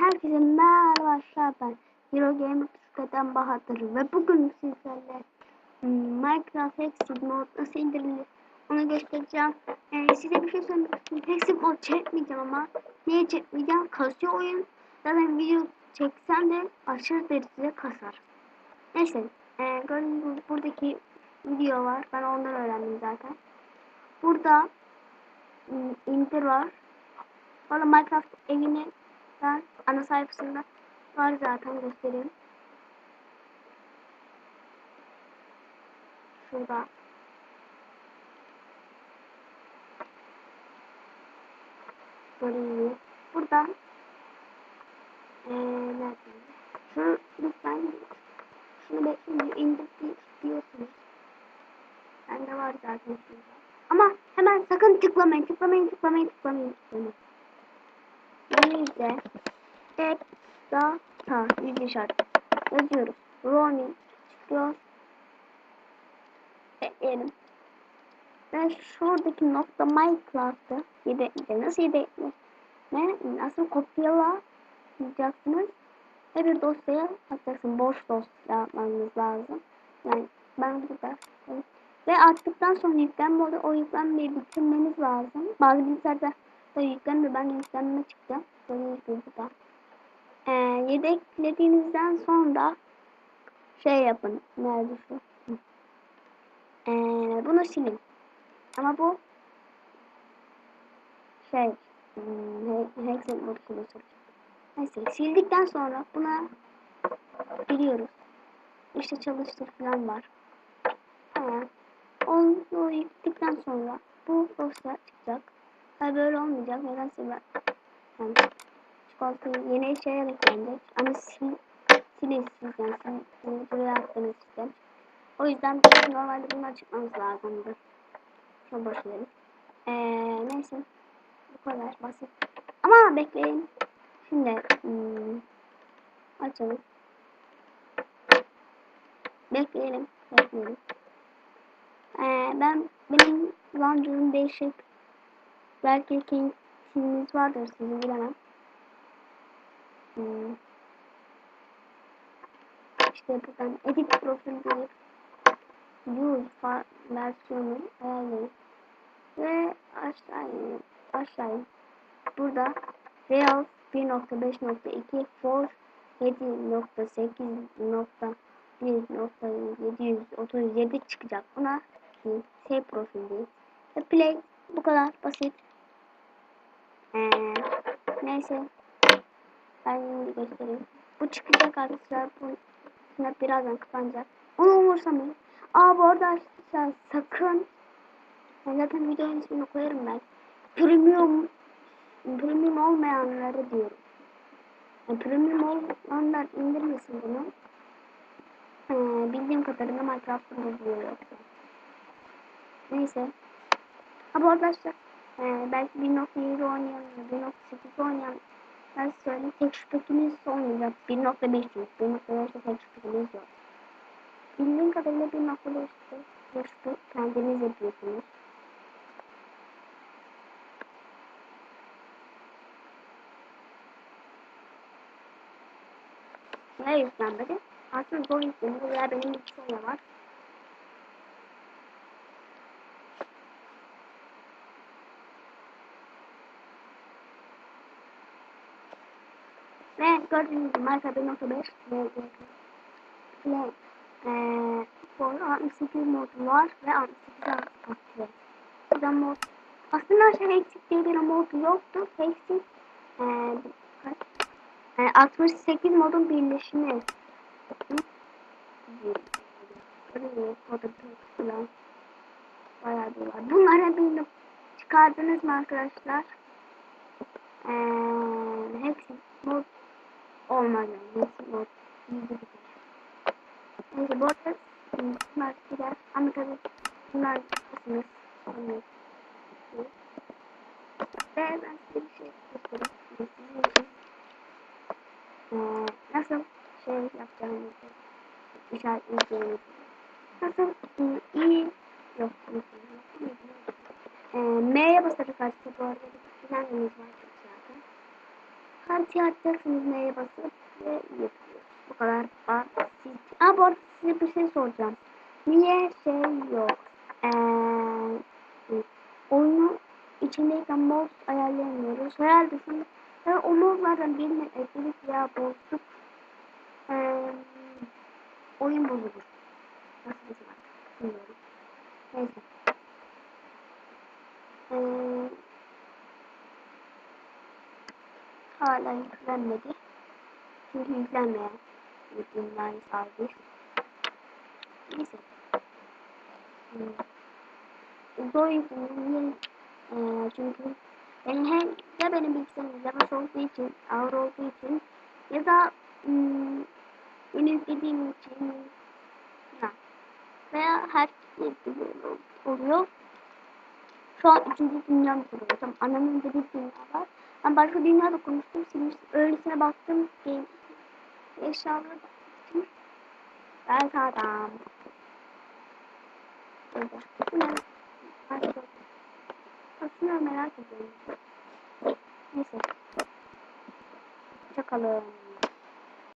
Herkese merhaba arkadaşlar ben Hero Gamer Türkiye'den Bahadır ve bugün sizlerle Minecraft Hexit mod nasıl indirilir onu göstereceğim. Ee, size bir şey söylemek istiyorum. Hexit mod çekmeyeceğim ama niye çekmeyeceğim? Kasıyor oyun. Zaten video çeksem de aşırı derecede kasar. Neyse ee, gördüğünüz gibi buradaki video var. Ben ondan öğrendim zaten. Burada hmm, indir var. Valla Minecraft evini ben ana sayfasında var zaten göstereyim. Şurada. Gördüğünüz Burada. Ee, nerede? Şunu lütfen şunu bekleyin indir diyorsunuz. Bende var zaten. Ama hemen sakın tıklamayın, tıklamayın, tıklamayın, tıklamayın, tıklamayın. Neyse. Tek da ta yüz işaret. Yazıyoruz. Ronin çıkıyor. Bekleyelim. Ve şuradaki nokta Minecraft'ı yedekle nasıl yedekle ne nasıl kopyalayacaksınız ve bir dosyaya atacaksın. Boş dosya yapmanız lazım. Yani ben burada ve attıktan sonra yüklenme oluyor. O yüklenmeyi bitirmeniz lazım. Bazı bilgisayarda da yüklenme ben yüklenme çıktı. Gibi burada. Ee, yedeklediğinizden sonra şey yapın. Nerede şu? Ee, bunu silin. Ama bu şey hmm, Hexen modu siliyorsunuz. Neyse sildikten sonra buna giriyoruz. İşte çalıştır falan var. Tamam. Onu yükledikten sonra bu dosya çıkacak. Tabi böyle olmayacak. Nedense ben yani çikolatayı yeni şeyler eklenecek. Ama sil, silinsiz yani sil, buraya attığınız sistem. O yüzden normalde bunlar çıkmamız lazımdı. Şunu boş verelim. Ee, neyse. Bu kadar basit. Ama bekleyin. Şimdi hmm, açalım. Bekleyelim. Bekleyelim. Ee, ben benim launcher'ım değişik. Belki kiminiz vardır sizi bilemem. Hmm. İşte buradan edit profil deyip use versiyonu ayarlayın. Ve aşağıya aşağıya burada Real 1.5.2 for 7.8.1.737 çıkacak. Ki save profil değil. Play bu kadar basit. Neyse. Ben şimdi göstereyim. Bu çıkacak arkadaşlar. Bu snap birazdan kapanacak. Onu umursamayın. Aa bu arada arkadaşlar sakın ben zaten videonun ismini koyarım ben. Premium premium olmayanları diyorum. Yani premium olanlar indirmesin bunu. Ee, bildiğim kadarıyla Minecraft'ın bozuluyor yoksa. Neyse. Bu arkadaşlar e, belki 1.7 oynayan, 1.8 oynayan ben söyleyeyim tek şüphekimiz olmayacak. 1.5 yok. 1.5'te tek şüphekimiz yok. Bildiğim kadarıyla 1.5'te tek şüphe kendiniz yapıyorsunuz. Ne yüklenmedi? Aslında zor yükleniyor veya benim bilgisayarda var. Ve gördüğünüz gibi marka 1.5 ve ve eee for 68 mod var ve 68 aktif. Burada mod aslında şey eksik diye bir mod yoktu. Eksik eee yani 68 modun birleşimi. Bayağı bir var. Bunları bir çıkardınız mı arkadaşlar? Ee, olmaz mod. Neyse bu arada bunlar gider. Ama tabii bunlar kısmınız. Ve ben size bir şey göstereyim. Ee, nasıl şey yapacağımızı işaretleyeceğimizi nasıl iyi yok ee, M'ye basarak açtı bu arada bir planımız var Partiye atacaksınız neye basıp ve yapıyoruz. Bu kadar basit. Aa bu arada size bir şey soracağım. Niye şey yok? Ee, oyunu içindeyken mouse ayarlayamıyoruz. Herhalde şimdi ya o modlardan birine ekledik veya bozduk. Ee, oyun bozulur. Nasıl desem artık bilmiyorum. Neyse. Ee, hala yüklenmedi. Çünkü yüklenmeyen bir dünyayı sahibi. Neyse. Hmm. Zor yükleniyor. Ee, çünkü benim hem ya benim bilgisayarım yavaş olduğu için, ağır olduğu için ya da hmm, yeni yüklediğim için ya. veya her şey böyle oluyor. Şu an üçüncü dünya mı kuruyor? Tamam annemin dediği dünya var. Ben başka dünyada konuştum. Şimdi öylesine baktım ki eşyalara baktım. Ben adam. Bu ne? Aslında merak ediyorum. Neyse. Çakalım.